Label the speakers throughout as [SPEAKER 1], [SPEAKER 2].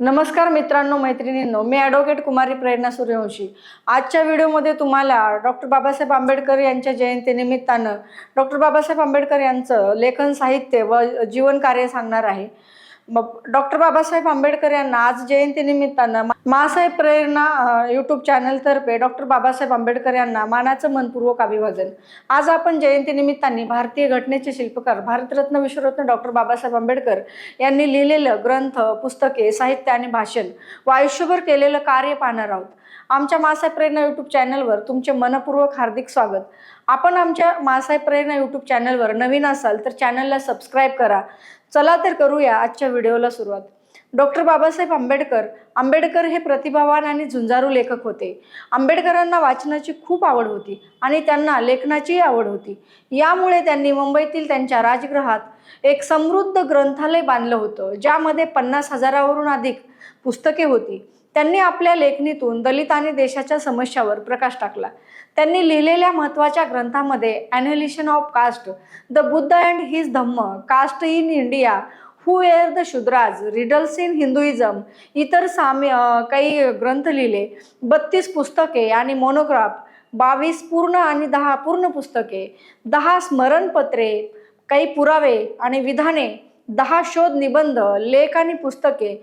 [SPEAKER 1] नमस्कार मित्रांनो मैत्रिणींनो मी ॲडव्होकेट कुमारी प्रेरणा सूर्यवंशी. आजच्या व्हिडिओमध्ये तुम्हाला डॉक्टर बाबासाहेब आंबेडकर यांच्या जयंतीनिमित्तानं डॉक्टर बाबासाहेब आंबेडकर यांचं लेखन साहित्य व जीवन कार्य सांगणार आहे. डॉक्टर बाबासाहेब आंबेडकर यांना आज जयंतीनिमित्तानं मा- मासाहेब प्रेरणा यूट्यूब चॅनलतर्फे डॉक्टर बाबासाहेब आंबेडकर यांना मानाचं मनपूर्वक अभिवादन. आज आपण जयंतीनिमित्ताने भारतीय घटनेचे शिल्पकार भारतरत्न विश्वरत्न डॉक्टर बाबासाहेब आंबेडकर यांनी लिहिलेलं ग्रंथ पुस्तके साहित्य आणि भाषण व आयुष्यभर केलेलं कार्य पाहणार आहोत. आमच्या मासाहेब प्रेरणा यूट्यूब चॅनलवर तुमचे मनपूर्वक हार्दिक स्वागत. आपण आमच्या मासाहेब प्रेरणा यूट्यूब चॅनलवर नवीन असाल तर चॅनलला सबस्क्राईब करा. चला तर करूया आजच्या व्हिडिओला सुरुवात. डॉक्टर बाबासाहेब आंबेडकर आंबेडकर हे प्रतिभावान आणि झुंजारू लेखक होते. आंबेडकरांना वाचनाची खूप आवड होती आणि त्यांना लेखनाचीही आवड होती. यामुळे त्यांनी मुंबईतील त्यांच्या राजगृहात एक समृद्ध ग्रंथालय बांधलं होतं ज्यामध्ये पन्नास हजारावरून अधिक पुस्तके होती. त्यांनी आपल्या लेखणीतून दलित आणि देशाच्या समस्यावर प्रकाश टाकला. त्यांनी लिहिलेल्या महत्त्वाच्या ग्रंथामध्ये annihilation of caste the Buddha and his Dhamma caste in India who were the Shudras riddles in Hinduism इतर साम्य काही ग्रंथ लिहिले बत्तीस पुस्तके आणि मोनोग्राफ बावीस पूर्ण आणि दहा पूर्ण पुस्तके दहा स्मरणपत्रे काही पुरावे आणि विधाने दहा शोध निबंध लेख आणि पुस्तके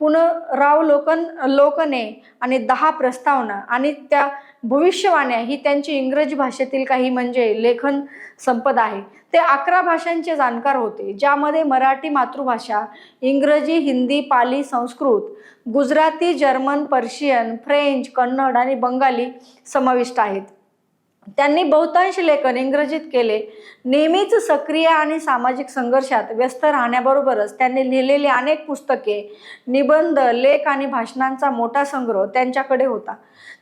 [SPEAKER 1] पुनरावलोकन लोकने आणि दहा प्रस्तावना आणि त्या भविष्यवाण्या ही त्यांची इंग्रजी भाषेतील काही म्हणजे लेखन संपदा आहे. ते अकरा भाषांचे जाणकार होते ज्यामध्ये मराठी मातृभाषा इंग्रजी Hindi Pali Sanskrit Gujarati German Persian French Kannada आणि बंगाली समाविष्ट आहेत. त्यांनी बहुतांश लेखन इंग्रजीत केले. नेहमीच सक्रिय आणि सामाजिक संघर्षात व्यस्त राहण्याबरोबरच त्यांनी लिहिलेली अनेक पुस्तके निबंध लेख आणि भाषणांचा मोठा संग्रह त्यांच्याकडे होता.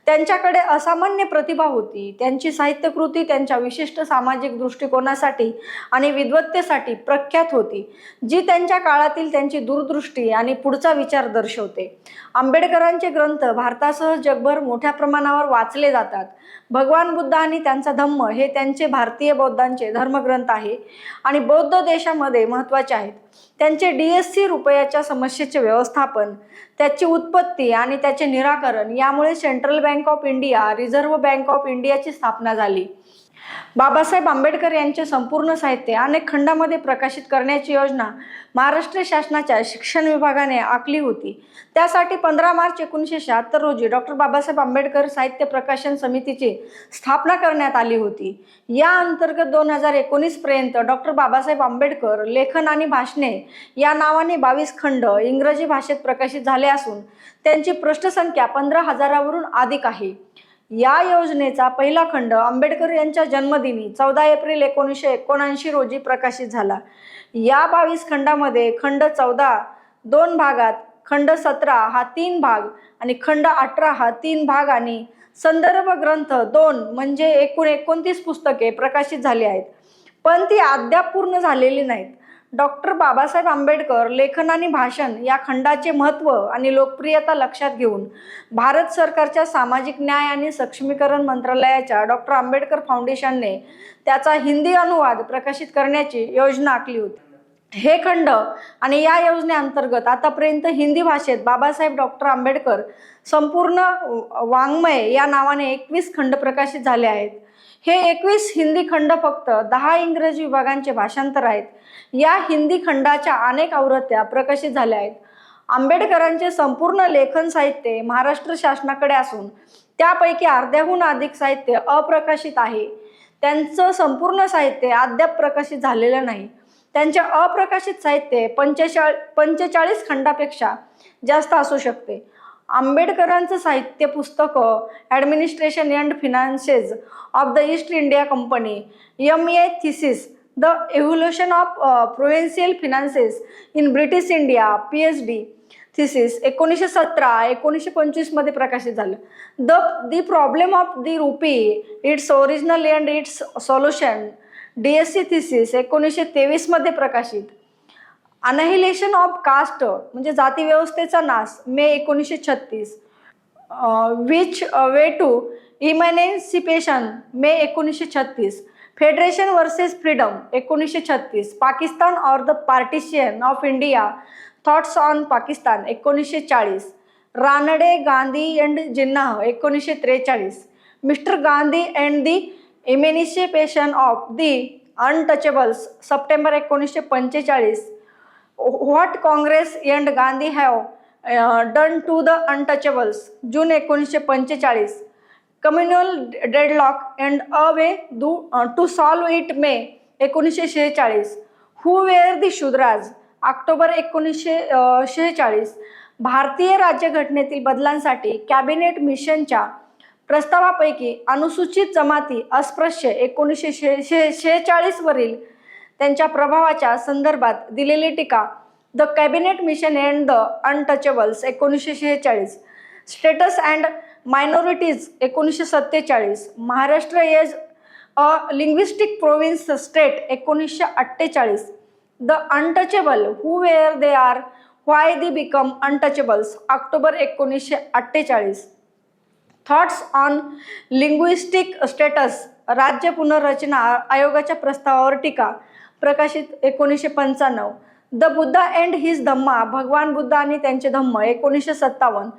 [SPEAKER 1] त्यांच्याकडे असामान्य प्रतिभा होती. त्यांची साहित्यकृती त्यांच्या विशिष्ट सामाजिक दृष्टिकोनासाठी आणि विद्वत्तेसाठी प्रख्यात होती जी त्यांच्या काळातील त्यांची दूरदृष्टी आणि पुढचा विचार दर्शवते. आंबेडकरांचे ग्रंथ भारतासह जगभर मोठ्या प्रमाणावर वाचले जातात. भगवान बुद्ध आणि त्यांचा धम्म हे त्यांचे भारतीय बौद्धांचे धर्मग्रंथ आहे आणि बौद्ध देशामध्ये महत्त्वाचे आहेत. त्यांचे डी एस सी रुपयाच्या समस्येचे व्यवस्थापन त्याची उत्पत्ती आणि त्याचे निराकरण यामुळे central bank of India reserve bank of इंडियाची स्थापना झाली. बाबासाहेब आंबेडकर यांचे संपूर्ण साहित्य अनेक खंडामध्ये प्रकाशित करण्याची योजना महाराष्ट्र शासनाच्या शिक्षण विभागाने आखली होती. त्यासाठी पंधरा मार्च एकोणीसशे शहात्तर रोजी डॉक्टर बाबासाहेब आंबेडकर साहित्य प्रकाशन समितीची स्थापना करण्यात आली होती. या अंतर्गत दोन हजार एकोणीसपर्यंत डॉक्टर बाबासाहेब आंबेडकर लेखन आणि भाषणे या नावाने बावीस खंड इंग्रजी भाषेत प्रकाशित झाले असून त्यांची पृष्ठसंख्या पंधरा हजारावरून अधिक आहे. या योजनेचा पहिला खंड आंबेडकर यांच्या जन्मदिनी चौदा एप्रिल एकोणीसशे एकोणऐंशी रोजी प्रकाशित झाला. या बावीस खंडामध्ये खंड चौदा दोन भागात खंड सतरा हा तीन भाग आणि खंड अठरा हा तीन भाग आणि संदर्भ ग्रंथ दोन म्हणजे एकूण एकोणतीस पुस्तके प्रकाशित झाली आहेत. पण ती अद्याप पूर्ण झालेली नाहीत. डॉक्टर बाबासाहेब आंबेडकर लेखन आणि भाषण या खंडाचे महत्त्व आणि लोकप्रियता लक्षात घेऊन भारत सरकारच्या सामाजिक न्याय आणि सक्षमीकरण मंत्रालयाच्या डॉक्टर आंबेडकर फाउंडेशनने त्याचा हिंदी अनुवाद प्रकाशित करण्याची योजना आखली होती. हे खंड आणि या योजनेअंतर्गत आतापर्यंत हिंदी भाषेत बाबासाहेब डॉक्टर आंबेडकर संपूर्ण वाङ्मय या नावाने एकवीस खंड प्रकाशित झाले आहेत. हे एकवीस हिंदी खंड फक्त दहा इंग्रजी विभागांचे भाषांतर आहेत. या हिंदी खंडाच्या अनेक आवृत्त्या प्रकाशित झाल्या आहेत. आंबेडकरांचे संपूर्ण लेखन साहित्य महाराष्ट्र शासनाकडे असून त्यापैकी अर्ध्याहून अधिक साहित्य अप्रकाशित आहे. त्यांचं संपूर्ण साहित्य अद्याप प्रकाशित झालेलं नाही. त्यांचे अप्रकाशित साहित्य पंचेचाळ पंचेचाळीस खंडापेक्षा जास्त असू शकते. आंबेडकरांचं साहित्य पुस्तकं administration and finances of the East India Company M A thesis the evolution of provincial finances in British India P H D thesis एकोणीसशे सतरा एकोणीसशे पंचवीसमध्ये प्रकाशित झालं. The the problem of the rupee its original and its solution D S C thesis एकोणीसशे तेवीसमध्ये प्रकाशित. अनहिलेशन of caste म्हणजे जाती व्यवस्थेचा नाश मे एकोणीसशे छत्तीस. विच वे टू इमॅनेन्सिपेशन मे एकोणीसशे छत्तीस. फेडरेशन वर्सेस फ्रीडम एकोणीसशे छत्तीस. Pakistan or the partition of India thoughts on Pakistan एकोणीसशे चाळीस. रानडे गांधी अँड जिन्नाह एकोणीसशे त्रेचाळीस. Mister Gandhi and the emancipation of the untouchables September एकोणीसशे पंचेचाळीस. What Congress and Gandhi have done to the untouchables June एकोणीसशे पंचेचाळीस. Communal deadlock and a way do to solve it May एकोणीसशे शेहेचाळीस. Who were the Shudras? October एकोणीसशे शेहेचाळीस. भारतीय राज्यघटनेतील बदलांसाठी कॅबिनेट मिशनच्या प्रस्तावापैकी अनुसूचित जमाती अस्पृश्य एकोणीसशे शे शे शेहेचाळीसवरील त्यांच्या प्रभावाच्या संदर्भात दिलेली टीका the cabinet mission and the untouchables एकोणीसशे शेहेचाळीस स्टेटस अँड मायनॉरिटीज एकोणीसशे सत्तेचाळीस Maharashtra as a linguistic province state एकोणीसशे अठ्ठेचाळीस the untouchable who were they are why they become untouchables October एकोणीसशे अठ्ठेचाळीस. थॉट्स ऑन लिंग्विस्टिक स्टेटस राज्य पुनर्रचना आयोगाच्या प्रस्तावावर टीका प्रकाशित एकोणीसशे पंच्याण्णव the Buddha and his Dhamma भगवान बुद्ध आणि त्यांचे धम्म एकोणीसशे सत्तावन्न.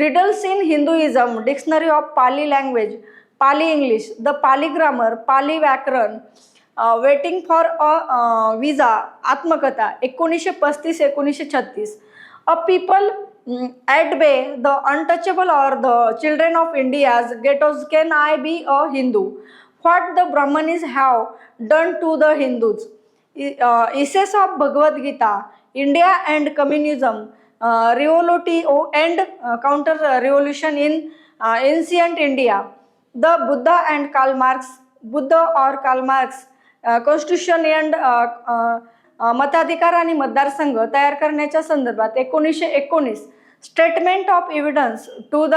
[SPEAKER 1] Riddles in Hinduism dictionary of Pali language Pali English the Pali grammar Pali व्याकरण वेटिंग फॉर अ विजा आत्मकथा एकोणीसशे पस्तीस एकोणीसशे छत्तीस. A people at bay the untouchable or the children of India's ghettos can I be a Hindu what the Brahmins have done to the Hindus essays on Bhagavad Gita India and communism रिओलोटी O and counter revolution in ancient India the Buddha and Karl Marx Buddha or Karl Marx constitution and मताधिकार आणि मतदारसंघ तयार करण्याच्या संदर्भात एकोणीसशे एकोणीस statement of evidence to the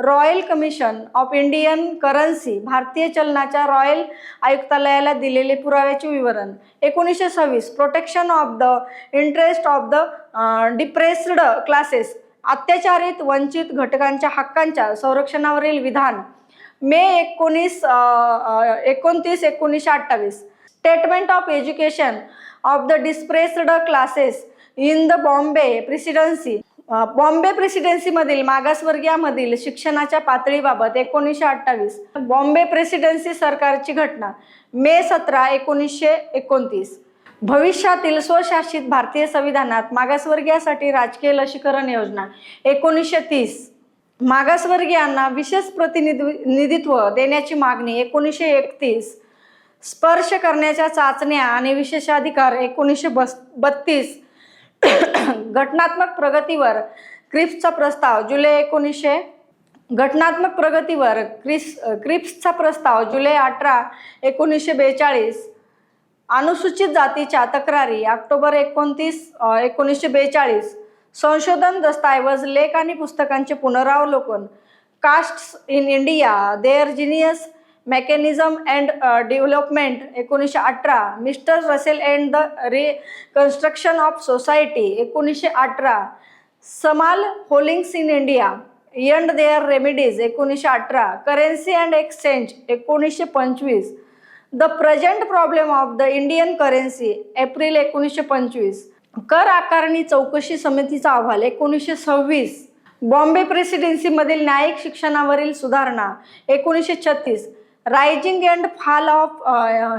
[SPEAKER 1] royal commission of Indian currency भारतीय चलनाच्या रॉयल आयुक्तालयाला दिलेले पुराव्याचे विवरण. एकोणीसशे सव्वीस protection of the interest of the depressed classes अत्याचारित वंचित घटकांच्या हक्कांच्या संरक्षणावरील विधान. मे एकोणीस एकोणतीस एकोणीसशे अठ्ठावीस. Statement of education of the depressed classes in the Bombay presidency Bombay प्रेसिडेन्सीमधील मागासवर्गीयामधील शिक्षणाच्या पातळीबाबत एकोणीसशे अठ्ठावीस बॉम्बे प्रेसिडेन्सी सरकारची घटना मे सतरा एकोणीसशे एकोणतीस. भविष्यातील स्वशासित भारतीय संविधानात मागासवर्गीयासाठी राजकीय लसीकरण योजना एकोणीसशे तीस. मागासवर्गीयांना विशेष प्रतिनिधित्व देण्याची मागणी एकोणीसशे एकतीस. स्पर्श करण्याच्या चाचण्या आणि विशेषाधिकार एकोणीसशे बस बत्तीस. घटनात्मक प्रगतीवर क्रिप्सचा प्रस्ताव जुलै एकोणीसशे घटनात्मक प्रगतीवर क्रिस क्रिप्सचा प्रस्ताव जुलै अठरा एकोणीसशे बेचाळीस अनुसूचित जातीच्या तक्रारी ऑक्टोबर एकोणतीस एकोणीसशे बेचाळीस संशोधन दस्तऐवज लेख आणि पुस्तकांचे पुनरावलोकन castes in India their genius mechanism and development एकोणीसशे अठरा. Mister Russell and the reconstruction of society एकोणीसशे अठरा. Small holdings in India and their remedies एकोणीसशे अठरा. करेन्सी अँड एक्सचेंज एकोणीसशे पंचवीस. The present problem of the Indian currency April एकोणीसशे पंचवीस. कर आकारणी चौकशी समितीचा अहवाल एकोणीसशे सव्वीस. बॉम्बे प्रेसिडेन्सीमधील न्यायिक शिक्षणावरील सुधारणा एकोणीसशे छत्तीस. Rising and fall of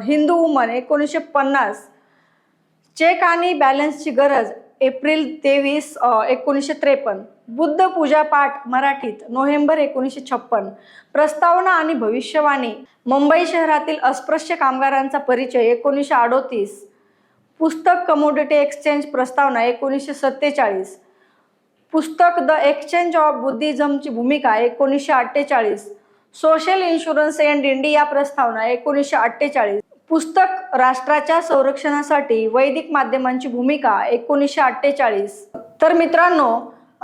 [SPEAKER 1] Hindu woman एकोणीसशे पन्नास. चेक आणि बॅलन्सची गरज एप्रिल तेवीस uh, एकोणीसशे त्रेपन्न. बुद्ध पूजा पाठ मराठीत नोव्हेंबर एकोणीसशे छप्पन. प्रस्तावना आणि भविष्यवाणी. मुंबई शहरातील अस्पृश्य कामगारांचा परिचय एकोणीसशे अडोतीस. पुस्तक कमोडिटी एक्सचेंज प्रस्तावना एकोणीसशे सत्तेचाळीस. पुस्तक द एक्सचेंज ऑफ बुद्धिझमची भूमिका एकोणीसशे अठ्ठेचाळीस. सोशल इन्शुरन्स अँड इंडिया प्रस्तावना एकोणीसशे अठ्ठेचाळीस. पुस्तक राष्ट्राच्या संरक्षणासाठी वैदिक माध्यमांची भूमिका एकोणीसशे अठ्ठेचाळीस. तर मित्रांनो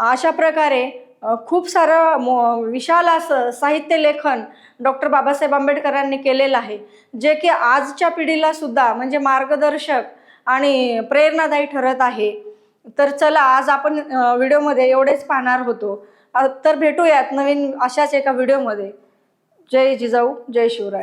[SPEAKER 1] अशा प्रकारे खूप सारं मो विशाल असं साहित्य लेखन डॉक्टर बाबासाहेब आंबेडकरांनी केलेलं आहे जे की आजच्या पिढीला सुद्धा म्हणजे मार्गदर्शक आणि प्रेरणादायी ठरत आहे. तर चला आज आपण व्हिडिओमध्ये एवढेच पाहणार होतो. तर भेटूयात नवीन अशाच एका व्हिडिओमध्ये. जय जिजाऊ जय शिवराय.